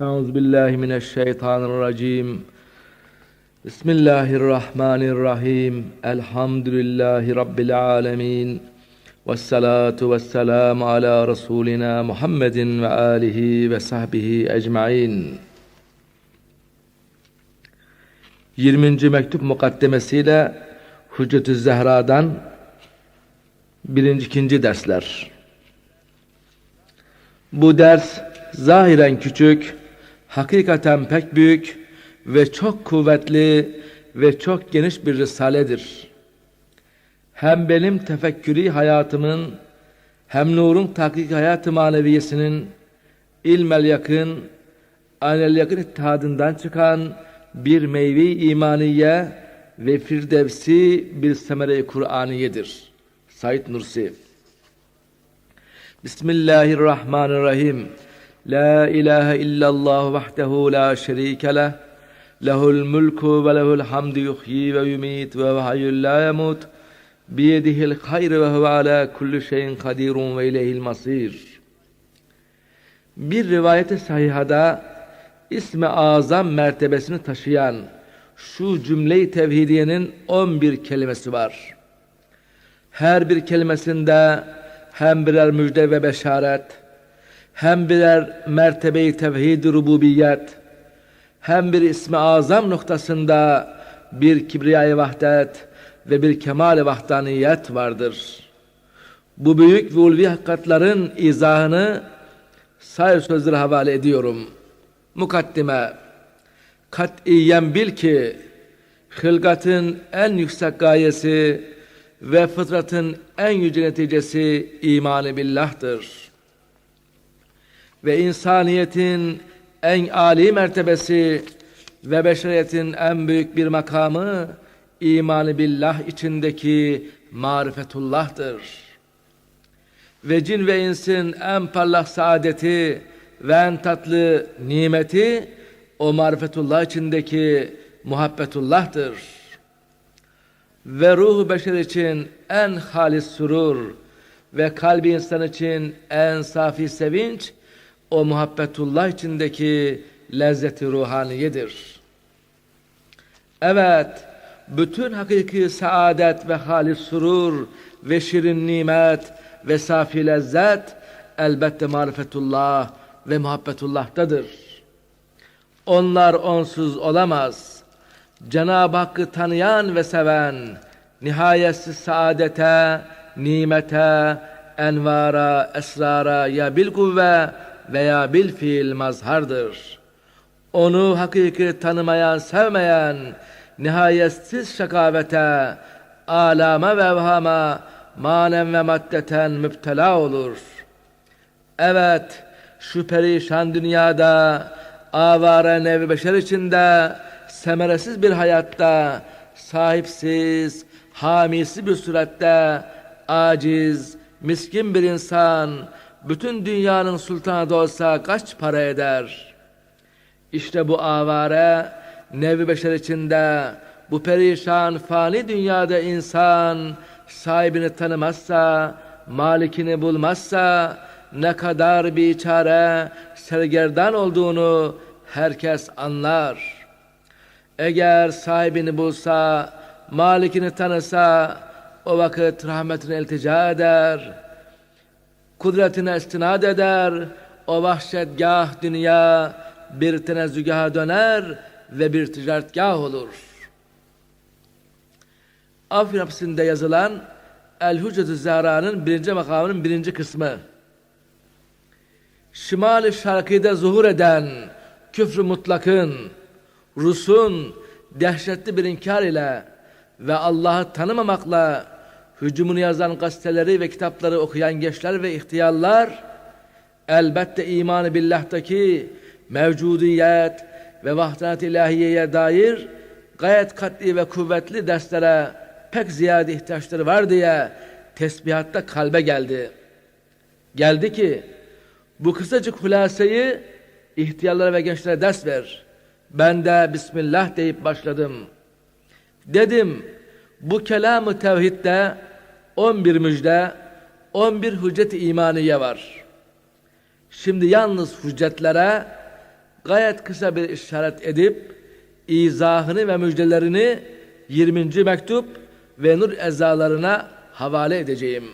Euzu billahi mineşşeytanirracim. Bismillahirrahmanirrahim. Elhamdülillahi rabbil alamin. Ves salatu vesselam ala rasulina Muhammedin ve alihi ve sahbihi ecmaîn. 20. mektup mukaddemesiyle Hüccetü Zehra'dan 1. 2. dersler. Bu ders zahiren küçük hakikaten pek büyük ve çok kuvvetli ve çok geniş bir risaledir. Hem benim tefekkürü hayatımın hem nurun takik hayatı maneviyesinin ilmel yakın, anel yakın ittihadından çıkan bir meyve imaniye ve firdevsi bir semere-i Kur'aniyedir. Said Nursi Bismillahirrahmanirrahim. Vahdehu la şerike leh. Lehul mulku ve lehul hamdu yuhyi ve yumit ve huve hayyul la yemut. Biyedihil hayr ve huve ala kulli şeyin kadirun ve ileyhil masir. Bir rivayete sahihada ismi azam mertebesini taşıyan şu cümle-i tevhidiyenin 11 kelimesi var. Her bir kelimesinde hem birer müjde ve beşaret, hem birer mertebe-i tevhid rububiyet, hem bir ismi azam noktasında bir kibriyay vahdet ve bir kemal-i vahdaniyet vardır. Bu büyük ve ulvi hakikatların izahını sayr sözleri havale ediyorum. Mukaddime, katiyen bil ki, hılgatın en yüksek gayesi, ve fıtratın en yüce neticesi imanı billah'tır. Ve insaniyetin en âli mertebesi ve beşeriyetin en büyük bir makamı imanı billah içindeki marifetullah'tır. Ve cin ve insin en parlak saadeti ve en tatlı nimeti o marifetullah içindeki muhabbetullah'tır ve ruhu beşer için en halis surur ve kalbi insan için en safi sevinç o muhabbetullah içindeki lezzeti ruhaniyedir. Evet, bütün hakiki saadet ve halis surur ve şirin nimet ve safi lezzet elbette marifetullah ve muhabbetullah'tadır. Onlar onsuz olamaz.'' Cenab-ı Hakk'ı tanıyan ve seven, nihayetsiz saadete, nimete, envara, esrara ya bil kuvve veya bil fiil mazhardır. Onu hakiki tanımayan, sevmeyen, nihayetsiz şakavete, alama ve evhama, manen ve maddeten müptela olur. Evet, şu perişan dünyada, avare nevi beşer içinde, semeresiz bir hayatta, sahipsiz, hamisi bir surette, aciz, miskin bir insan, bütün dünyanın sultanı da olsa kaç para eder? İşte bu avare, nevi beşer içinde, bu perişan fani dünyada insan, sahibini tanımazsa, malikini bulmazsa, ne kadar bir çare, sergerdan olduğunu herkes anlar.'' Eğer sahibini bulsa, malikini tanısa, o vakit rahmetine iltica eder, kudretine istinad eder, o vahşetgah dünya bir tenezzügaha döner ve bir ticaretgah olur. Afrin hapsinde yazılan El-Hüccet-i Zahra'nın birinci makamının birinci kısmı. Şimal-i Şarkı'da zuhur eden küfrü mutlakın, Rus'un dehşetli bir inkar ile ve Allah'ı tanımamakla hücumunu yazan gazeteleri ve kitapları okuyan gençler ve ihtiyarlar elbette imanı billah'taki mevcudiyet ve vahdanat ilahiyeye dair gayet katli ve kuvvetli derslere pek ziyade ihtiyaçları var diye tesbihatta kalbe geldi. Geldi ki bu kısacık hulaseyi ihtiyarlara ve gençlere ders ver. Ben de Bismillah deyip başladım. Dedim bu kelamı tevhidde 11 müjde, 11 hüccet imaniye var. Şimdi yalnız hüccetlere gayet kısa bir işaret edip izahını ve müjdelerini 20. mektup ve nur ezalarına havale edeceğim.